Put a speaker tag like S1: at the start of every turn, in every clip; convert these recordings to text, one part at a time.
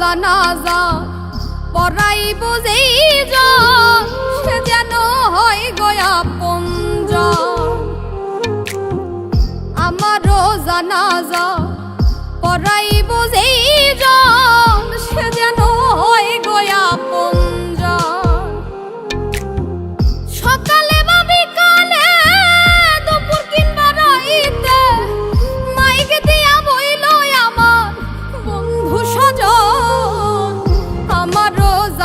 S1: জানাজা পড়াই বুঝেই সে যেন হয় গয়া পঞ্জ। আমারও জানাজা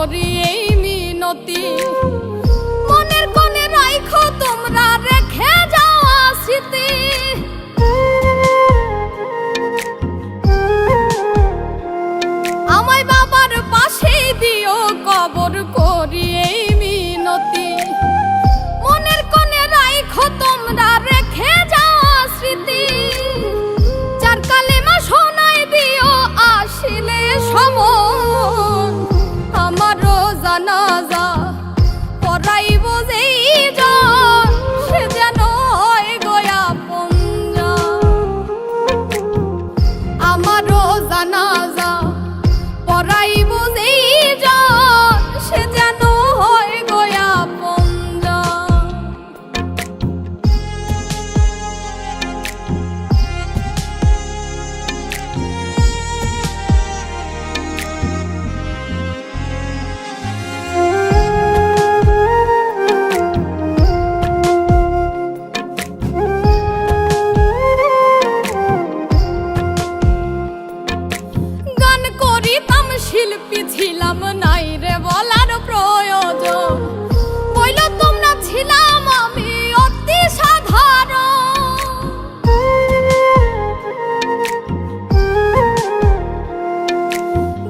S1: করি এই মিনতি। মনের কোণে রাইখো তোমরা, রেখে যাওয়া স্মৃতি আমায় বাবার পাশে দিও কবর করি এই মিনতি। মনের কোণে রাইখো তোমরা, রেখে যাওয়া স্মৃতি চার কালেমা শোনায় দিও আসিলে সময়। শিল্পী ছিলাম নাই রে বলার প্রয়োজন। বইল, তোমরা ছিলাম আমি অতি সাধারণ।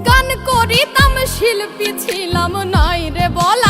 S1: গান করিতাম, শিল্পী ছিলাম নাই রে বলা